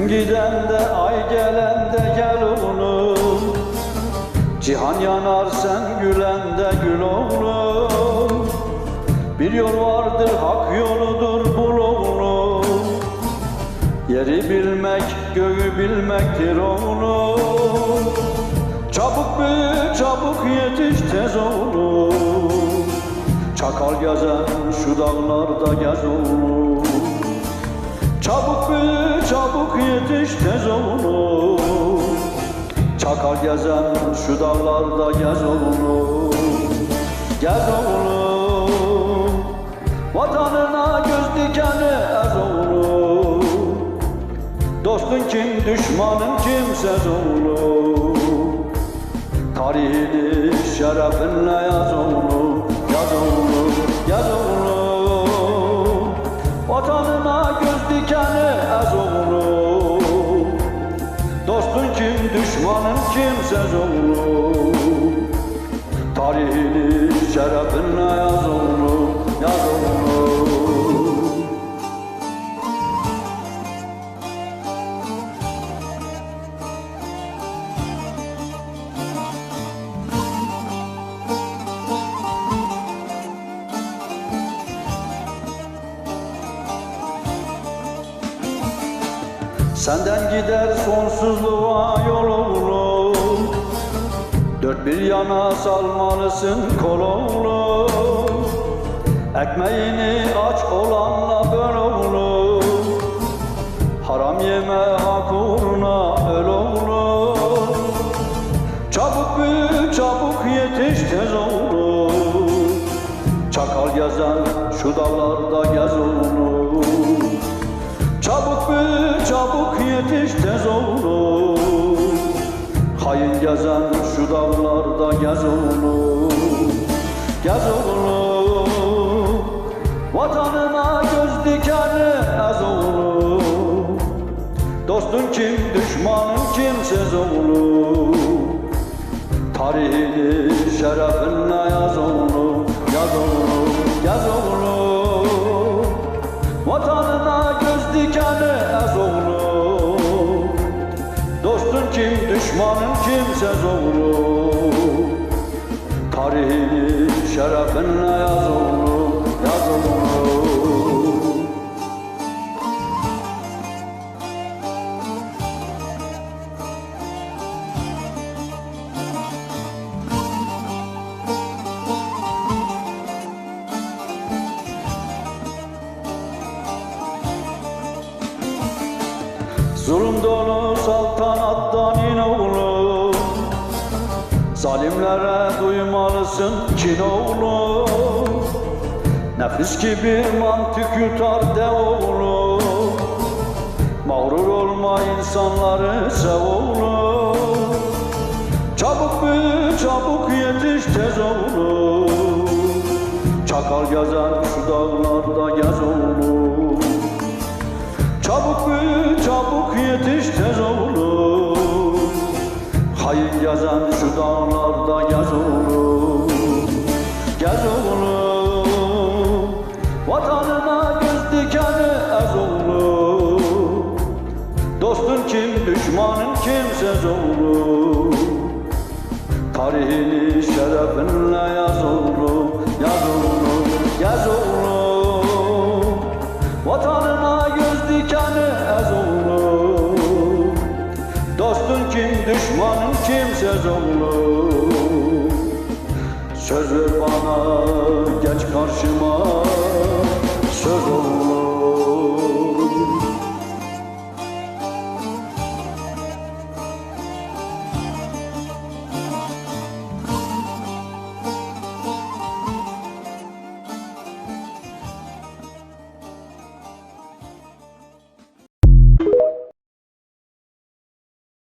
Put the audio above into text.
giden de ay gelen de gel oğlum. Cihan yanar sen gülen de gül oğlum. Bir yol vardır hak yoludur bul oğlum. Yeri bilmek göğü bilmektir oğlum. Çabuk büyü çabuk yetiş tez oğlum. Çakal gezen şu dağlarda gez oğlum yetiş tez oğlum Çakal gezen şu dağlarda gez oğlum Gez oğlum Vatanına göz dikeni ez oğlum Dostun kim düşmanın kimsez oğlum Tarihini şerefinle yaz oğlum kimsez oğlum Tarihini şerefinle yaz oğlum Yaz oğlum Senden gider sonsuzluğa yol Dört bir yana salmalısın kol oğlum Ekmeğini aç olanla böl oğlum Haram yeme hak uğruna öl oğlum Çabuk büyü çabuk yetiş tez oğlum Çakal gezen şu dağlarda gez oğlum Çabuk büyü çabuk yetiş tez oğlum Hayın gezen şu dağlarda gez oğlum Gez oğlum. Vatanına göz dikeni ez oğlum. Dostun kim düşmanın kimsez oğlum. Tarihini şerefinle yaz oğlum düşmanın kimsez oğlum Tarihini şerefinle yaz Zulüm dolu saltanattan in oğlum Zalimlere duymalısın kin oğlum Nefis gibi mantık yutar de oğlum Mağrur olma insanları sev oğlum Çabuk büyü çabuk yetiş tez oğlum Çakal gezen şu dağlarda gez oğlum gez oğlum Gez oğlum. Vatanına göz dikeni ez oğlum. Dostun kim düşmanın kimsez oğlum. Tarihini şerefinle yaz oğlum Yaz oğlum, yaz oğlum. Vatanına göz dikeni ez oğlum. Dostun kim, düşmanın kimsez oğlum Söz ver bana, geç karşıma